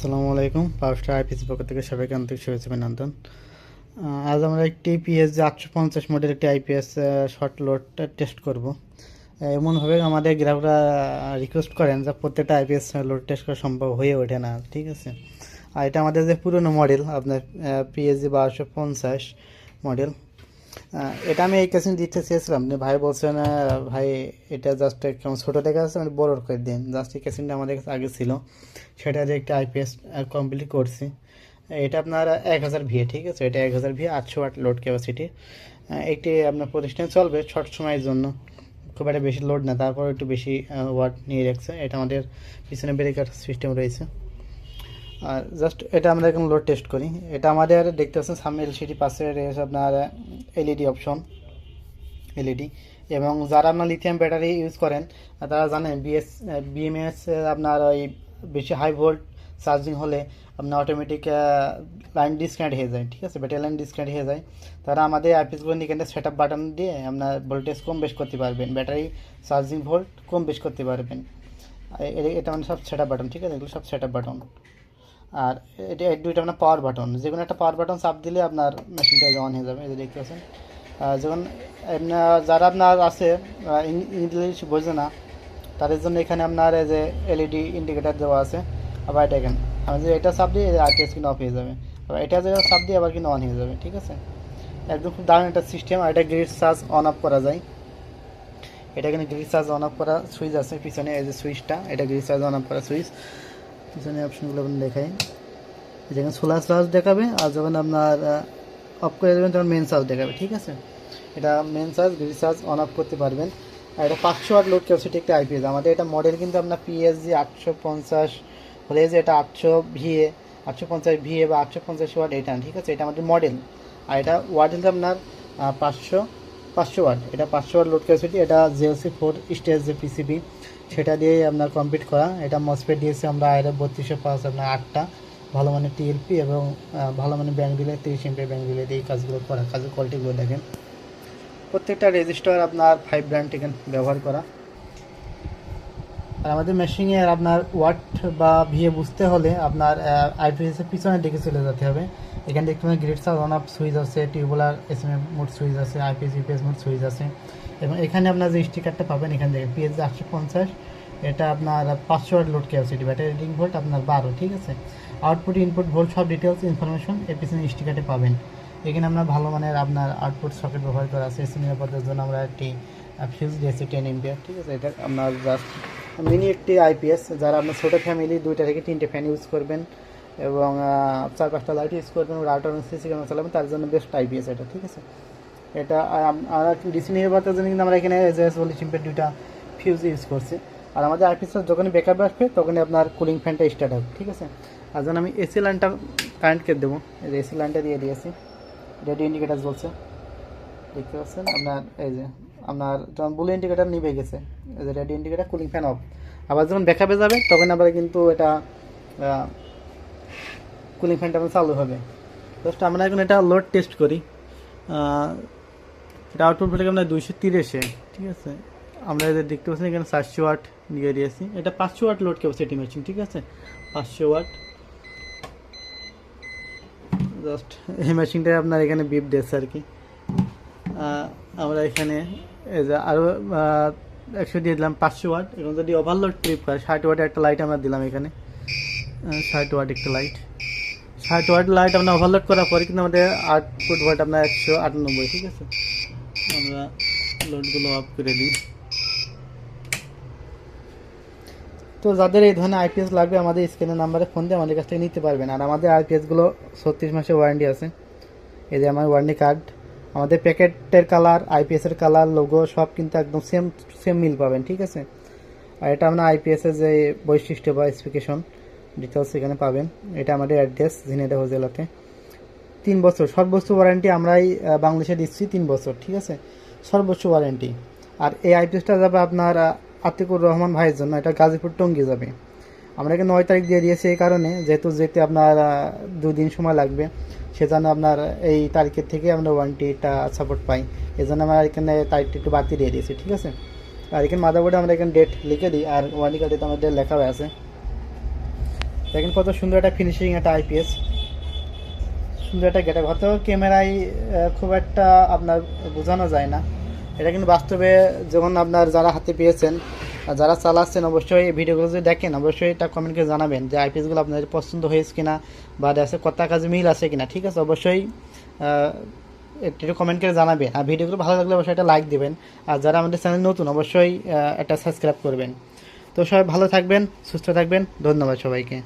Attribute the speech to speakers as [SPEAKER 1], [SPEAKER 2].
[SPEAKER 1] আসসালামু আলাইকুম। পাওয়ারস্টার আইপিসি পক্ষ থেকে সবাইকে আন্তরিক শুভেচ্ছা অভিনন্দন। আজ আমরা একটি পিএস আটশো পঞ্চাশ মডেল একটি আইপিএস শর্ট লোডটা টেস্ট করব। এমনভাবে আমাদের গ্রাহকরা রিকোয়েস্ট করেন যে প্রত্যেকটা আইপিএস লোড টেস্ট করা সম্ভব হয়ে ওঠে না, ঠিক আছে? আর এটা আমাদের যে পুরনো মডেল, আপনার পিএসজি বারোশো পঞ্চাশ মডেল এটা আমি এই কেসিন দিতে চেয়েছিলাম যে ভাই বলছেন আহ, ভাই এটা জাস্ট কেমন ছোটো দেখা আছে মানে বড় করে দিন। জাস্ট এই কেসিনটা আমাদের কাছে আগে ছিল। সেটা দিয়ে একটা আইপিএস কমপ্লিট করছি। এটা আপনার এক হাজার ভিএ ঠিক আছে? এটা এক হাজার ভিএ আটশো আট লোড ক্যাপাসিটি এটি আপনার প্রতিষ্ঠানে চলবে শর্ট সময়ের জন্য। খুব একটা বেশি লোড না তারপর একটু বেশি ওয়াট নিয়ে রাখছে। এটা আমাদের পিছনে ব্রেকার সিস্টেম রয়েছে। আর জাস্ট এটা আমরা এখন লোড টেস্ট করি। এটা আমাদের দেখতে পাচ্ছেন সামনে এলসিডি পাশে রয়েছে আপনার এলইডি অপশন এলইডি এবং যারা আপনার লিথিয়াম ব্যাটারি ইউজ করেন তারা জানেন বিএস বিএমএস আপনার ওই বেশি হাই ভোল্ট চার্জিং হলে আপনার অটোমেটিক লাইন ডিসকানেক্ট হয়ে যায়, ঠিক আছে? ব্যাটারি লাইন ডিসকানেক্ট হয়ে যায়। তারা আমাদের আইপিএসগুলো এখানে সেট আপ বাটন দিয়ে আপনার ভোল্টেজ কম বেশ করতে পারবেন ব্যাটারি চার্জিং ভোল্ট কম বেশ করতে পারবেন। এটা মানে সব সেট আপ বাটন ঠিক আছে? এগুলো সব সেট আপ বাটন আর এটা দুইটা আপনার পাওয়ার বাটন যে কোনো একটা পাওয়ার বাটন চাপ দিলে আপনার মেশিনটা অন হয়ে যাবে, এই যে দেখতে পাচ্ছেন। এমনি যারা আপনার আছে ইংলিশ বোঝে না, তাদের জন্য এখানে আপনার এই যে এলইডি ইন্ডিকেটার দেওয়া আছে। আবার এটা এখানে আমি যদি এটা চাপ দিয়ে আরটিএস কিন্তু অফ হয়ে যাবে। আবার এটা যে চাপ দিয়ে আবার কিন্তু অন হয়ে যাবে, ঠিক আছে? একদম খুব দারুণ একটা সিস্টেম আর এটা গ্রিড চার্জ অন অফ করা যায়। এটা এখানে গ্রিড চার্জ অন অফ করা সুইচ আছে, পিছনে এই যে সুইচটা এটা গ্রিড চার্জ অন অফ করা সুইচ পিছনে অপশনগুলো আপনি দেখাই। যেখানে সোলার চার্জ দেখাবে, আর যখন আপনার অফ করে দেবেন, তখন মেন চার্জ দেখাবে, ঠিক আছে? এটা main charge grid charge on off করতে পারবেন। আর এটা পাঁচশো ওয়াট লোড ক্যাপাসিটি একটা আইপিএস আমাদের এটা মডেল কিন্তু আপনার পিএসজি আটশো পঞ্চাশ হলে যে এটা আটশো ভিএ আটশো পঞ্চাশ ভিএ বা আটশো পঞ্চাশ ওয়াট এটা ঠিক আছে? এটা আমাদের মডেল আর এটা ওয়াট হচ্ছে আপনার পাঁচশো। পাঁচশো ওয়াট এটা পাঁচশো ওয়াট লোড ক্যাপাসিটি এটা জিওসি ফোর স্টেজ যে পিসিবি সেটা দিয়েই আপনার কমপ্লিট করা। এটা মসপেট দিয়েছি আমরা আয়ের বত্রিশশো পাঁচ, আপনার আটটা। ভালো মানের টিএলপি এবং ভালো মানের ব্যাঙ্ক দিলে তিরিশ এমপি ব্যাঙ্ক দিলে এই কাজগুলো করা, কাজের কোয়ালিটিগুলো দেখেন। প্রত্যেকটা রেজিস্টার আপনার ফাইভ ব্র্যান্ড টিকেন ব্যবহার করা। আর আমাদের মেশিনে আপনার ওয়াট বা ভিএ বুঝতে হলে আপনার আইপিএসের পিছনের দিকে চলে যেতে হবে। এখানে দেখতে পাবেন গ্রেড সার অন আপ সুইচ আছে tubular S M mode switch আছে আইপিএস ইউপিএস মোড সুইচ আছে। এবং এখানে আপনার যে স্টিকারটা পাবেন এখান থেকে পিএস আটশো পঞ্চাশ, এটা আপনার পাঁচশো watt load capacity battery reading volt আপনার বারো, ঠিক আছে? আউটপুট ইনপুট ভোল্ট সব ডিটেলস ইনফরমেশন এর পিছনে স্টিকারে পাবেন। এখানে আমরা ভালো মানের আপনার আউটপুট সকেট ব্যবহার করা আছে। এসি নিরাপত্তার জন্য আমরা একটি ফিউজ দিয়েছি টেন এমপিয়ার ঠিক আছে? এটা আপনার জাস্ট মিনি একটি আইপিএস যারা আপনার ছোটো ফ্যামিলি দুইটা থেকে তিনটে ফ্যান ইউজ করবেন এবং চার পাঁচটা লাইট ইউজ করবেন রাউটার সিসি ক্যামেরা চালাবেন তার জন্য বেস্ট আইপিএস এটা, ঠিক আছে? এটা আমরা ডিসি নিরাপত্তার জন্য কিন্তু আমরা এখানে এজএস বলি চিম্পের দুইটা ফিউজ ইউজ করছি। আর আমাদের আইপিএসটা যখনই ব্যাকআপ আসবে, তখনই আপনার কুলিং ফ্যানটা স্টার্ট হবে, ঠিক আছে? আর যখন আমি এসি লাইনটা কারেন্ট কেটে দেবো এসি লাইনটা দিয়ে দিয়েছি। রেডি ইন্ডিকেটার জ্বলছে দেখতে পাচ্ছেন? আপনার এই যে আপনার যখন ব্লু ইন্ডিকেটার নিভে গেছে যে ready indicator cooling fan off আবার যখন ব্যাকআপে যাবে, তখন আবার কিন্তু এটা কুলিং ফ্যানটা আপনার চালু হবে। জাস্ট আমরা এখন এটা লোড টেস্ট করি। এটা আউটপুট ভোল্টেজ আমরা দুইশো তিরিশে, ঠিক আছে? আমরা এদের দেখতে পাচ্ছি এখানে চারশো ওয়াট দিয়ে দিয়েছি। এটা পাঁচশো ওয়াট লোড ক্যাপাসিটি মেশিন ঠিক আছে? পাঁচশো ওয়াট জাস্ট এই মেশিনটা আপনার এখানে বিপ দিয়েছে আর কি। আমরা এখানে, এই যে আরও একশো দিয়ে দিলাম পাঁচশো ওয়াট। এবং যদি ওভারলোড ট্রিপ করে ষাট ওয়াটের একটা লাইট আমরা দিলাম এখানে। ষাট ওয়াট একটা লাইট ষাট ওয়াট লাইট আমরা ওভারলোড করার পরে কিন্তু আমাদের আউটপুট ওয়াট আপনার একশো আটানব্বই, ঠিক আছে? আমরা লোডগুলো অফ করে দিই। তো যাদের এই ধরনের আইপিএস লাগবে, আমাদের স্ক্রিনের নাম্বারে ফোন দিয়ে আমাদের কাছ থেকে নিতে পারবেন। আর আমাদের আইপিএসগুলো ছত্রিশ মাসের ওয়ারেন্টি আছে। এই যে আমার ওয়ারেন্টি কার্ড আমাদের প্যাকেটের কালার আইপিএসের কালার লোগো সব কিন্তু একদম সেম সেম মিল পাবেন, ঠিক আছে? আর এটা আমরা আইপিএসের যে বৈশিষ্ট্য বা স্পেসিফিকেশন ডিটেলস এখানে পাবেন। এটা আমাদের অ্যাড্রেস ঝিনেদা হোজেলাতে তিন বছর, সর্বোচ্চ ওয়ারেন্টি আমরাই বাংলাদেশে দিচ্ছি তিন বছর, ঠিক আছে? সর্বোচ্চ ওয়ারেন্টি আর এই আইপিএসটা যাবে আপনার আতিকুর রহমান ভাইয়ের জন্য, এটা গাজীপুর টঙ্গি যাবে। আমরা এখানে নয় তারিখ দিয়ে দিয়েছি এই কারণে, যেহেতু যেতে আপনার দুদিন সময় লাগবে। সেজন্য আপনার এই তারিখের থেকে আমরা ওয়ারেন্টিটা সাপোর্ট পাই। এই জন্য আমরা এখানে তারিখটা একটু বাড়তি দিয়ে দিয়েছি, ঠিক আছে? আর এখানে মাদারবোর্ডে আমরা এখানে ডেট লিখে দিই, আর ওয়ারেন্টি কার্ডে তো আমাদের লেখা হয়ে আছে। দেখেন কত সুন্দর একটা ফিনিশিং একটা আইপিএস সুন্দর একটা গেটআপ হয়তো ক্যামেরায় খুব একটা আপনার বোঝানো যায় না। এটা কিন্তু বাস্তবে যখন আপনার যারা হাতে পেয়েছেন আর যারা চালাচ্ছেন, অবশ্যই এই ভিডিওগুলো যদি দেখেন, অবশ্যই এটা কমেন্ট করে জানাবেন যে আইপিএসগুলো আপনাদের পছন্দ হয়েছে কিনা বা আছে কথা কাজে মিল আছে কিনা, ঠিক আছে? অবশ্যই একটু কমেন্ট করে জানাবেন। আর ভিডিওগুলো ভালো লাগলে অবশ্যই একটা লাইক দেবেন। আর যারা আমাদের চ্যানেল নতুন, অবশ্যই একটা সাবস্ক্রাইব করবেন। তো সবাই ভালো থাকবেন, সুস্থ থাকবেন। ধন্যবাদ সবাইকে।